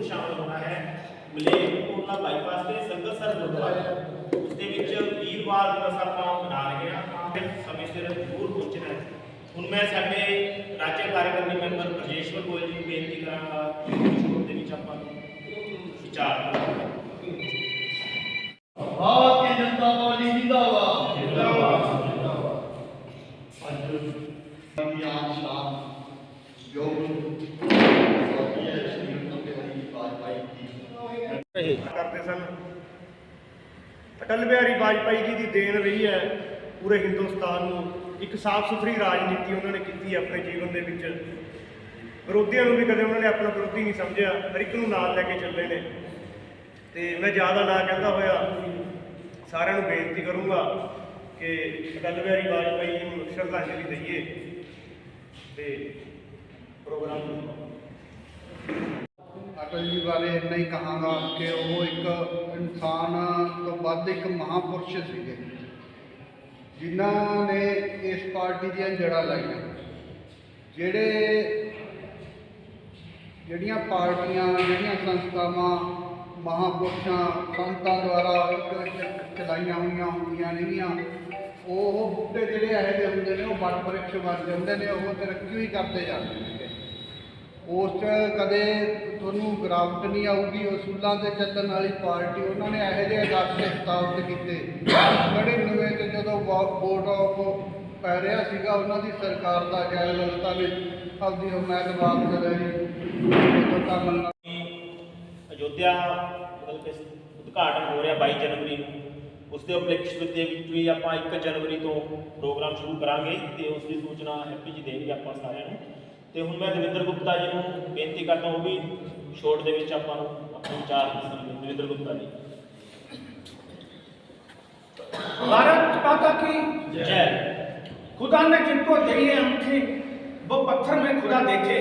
ਜ਼ਰੂਰ ਸ਼ਾਮਲ ਹੋਣਾ ਹੈ ਮਲੇਰ ਕੋਟਲਾ ਬਾਈਪਾਸ ਤੇ ਸੰਗਤ ਸਰ ਗੁਰਦੁਆਰਾ ਉਸ ਦੇ ਵਿੱਚ ਵੀਰਵਾਰ ਦਾ ਸਰਪਾਉ ਮਨਾ ਰਹੇ ਹਾਂ ਤਾਂ ਸਮੇਂ ਸਿਰ ਜ਼ਰੂਰ ਪਹੁੰਚਣਾ ਹੈ ਹੁਣ ਮੈਂ ਸਾਡੇ ਰਾਜ ਕਾਰਜਕਾਰੀ ਮੈਂਬਰ ਪ੍ਰਜੇਸ਼ਵਰ ਗੋਇਲ ਜੀ ਨੂੰ ਬੇਨਤੀ ਕਰਾਂਗਾ ਸ਼ੁਰੂ ਦੇ ਵਿੱਚ ਆਪਾਂ ਨੂੰ ਵਿਚਾਰ ਭਾਰਤੀ ਜਨਤਾ ਪਾਰਟੀ ਜਿੰਦਾਬਾਦ ਜਿੰਦਾਬਾਦ ਜਿੰਦਾਬਾਦ ਅੱਜ ਆਮ ਸ਼ਾਮ ਜੋ ਕਰਦੇ ਸਨ। ਅਟਲ ਬਿਹਾਰੀ ਵਾਜਪਾਈ ਜੀ ਦੀ ਦੇਣ ਰਹੀ ਹੈ ਪੂਰੇ ਹਿੰਦੁਸਤਾਨ ਨੂੰ। ਇੱਕ ਸਾਫ਼ ਸੁਥਰੀ ਰਾਜਨੀਤੀ ਉਹਨਾਂ ਨੇ ਕੀਤੀ ਆਪਣੇ ਜੀਵਨ ਦੇ ਵਿੱਚ। ਵਿਰੋਧੀਆਂ ਨੂੰ ਵੀ ਕਦੇ ਉਹਨਾਂ ਨੇ ਆਪਣਾ ਵਿਰੋਧੀ ਨਹੀਂ ਸਮਝਿਆ। ਹਰ ਇੱਕ ਨੂੰ ਨਾਲ ਲੈ ਕੇ ਚੱਲੇ ਨੇ। ਤੇ ਮੈਂ ਜ਼ਿਆਦਾ ਨਾ ਕਹਿੰਦਾ ਹੋਇਆ, ਸਾਰਿਆਂ ਨੂੰ ਬੇਨਤੀ ਕਰੂੰਗਾ ਕਿ ਅਟਲ ਬਿਹਾਰੀ ਵਾਜਪਾਈ ਜੀ ਨੂੰ ਸ਼ਰਧਾਂਜਲੀ ਦਈਏ। ਤੇ ਪ੍ਰੋਗਰਾਮ ਨੂੰ ਬਾਰੇ ਇੰਨਾ ਹੀ ਕਹਾਂਗਾ ਕਿ ਉਹ ਇੱਕ ਇਨਸਾਨ ਤੋਂ ਵੱਧ ਇੱਕ ਮਹਾਪੁਰਸ਼ ਸੀਗੇ। ਜਿਨ੍ਹਾਂ ਨੇ ਇਸ ਪਾਰਟੀ ਦੀਆਂ ਜੜ੍ਹਾਂ ਲਾਈਆਂ। ਜਿਹੜੇ ਜਿਹੜੀਆਂ ਪਾਰਟੀਆਂ, ਜਿਹੜੀਆਂ ਸੰਸਥਾਵਾਂ ਮਹਾਪੁਰਸ਼ਾਂ ਸੰਤਾਂ ਦੁਆਰਾ ਚਲਾਈਆਂ ਹੋਈਆਂ ਹੁੰਦੀਆਂ ਨੇਗੀਆਂ, ਉਹ ਬੂਟੇ ਜਿਹੜੇ ਇਹੋ ਜਿਹੇ ਹੁੰਦੇ ਨੇ, ਉਹ ਵੱਡ ਬ੍ਰਿਕਸ਼ ਬਣ ਜਾਂਦੇ ਨੇ, ਉਹ ਤਰੱਕੀ ਹੀ ਕਰਦੇ ਜਾਂਦੇ ਨੇ। ਉਸ 'ਚ ਕਦੇ ਤੁਹਾਨੂੰ ਗਿਰਾਵਟ ਨਹੀਂ ਆਊਗੀ ਉਸੂਲਾਂ ਤੇ ਚੱਲਣ ਵਾਲੀ ਪਾਰਟੀ, ਉਹਨਾਂ ਨੇ ਇਹੋ ਜਿਹੇ ਇਲਾਕੇ ਸਥਾਪਿਤ ਕੀਤੇ। ਬੜੇ ਨਵੇਂ ਤੇ ਜਦੋਂ ਵੋਟ ਆਫ ਪੈ ਰਿਹਾ ਸੀਗਾ, ਉਹਨਾਂ ਦੀ ਸਰਕਾਰ ਦਾ ਜੈ ਲਲਿਤਾ ਨੇ ਆਪਦੀ ਉਮੀਦਵਾਰ ਚਲਾਈ ਉਦੋਂ ਤਾਂ ਅਯੋਧਿਆ ਮਤਲਬ ਕਿ ਉਦਘਾਟਨ ਹੋ ਰਿਹਾ 22 ਜਨਵਰੀ ਨੂੰ। ਉਸ ਦੇ ਉਪਲਕਸ਼ ਦੇ ਵਿੱਚ ਵੀ ਆਪਾਂ 1 ਜਨਵਰੀ ਤੋਂ ਪ੍ਰੋਗਰਾਮ ਸ਼ੁਰੂ ਕਰਾਂਗੇ ਤੇ ਉਸ ਦੀ ਸੂਚਨਾ ਹੈਪੀ ਜੀ ਦੇਣਗੇ ਆਪਾਂ ਸਾਰਿਆਂ ਨੂੰ। ਤੇ ਹੁਣ ਮੈਂ ਦਵਿੰਦਰ ਗੁਪਤਾ ਜੀ ਨੂੰ ਬੇਨਤੀ ਕਰਦਾ ਉਹ ਵੀ ਸ਼ੋਰਟ ਦੇ ਵਿੱਚ ਆਪਾਂ ਨੂੰ ਆਪਣੇ ਵਿਚਾਰ ਦੱਸਣਗੇ ਦਵਿੰਦਰ ਗੁਪਤਾ ਜੀ भारत माता की ਜੈ खुदा ने जिनको दी है आंखें वो पत्थर में खुदा देखे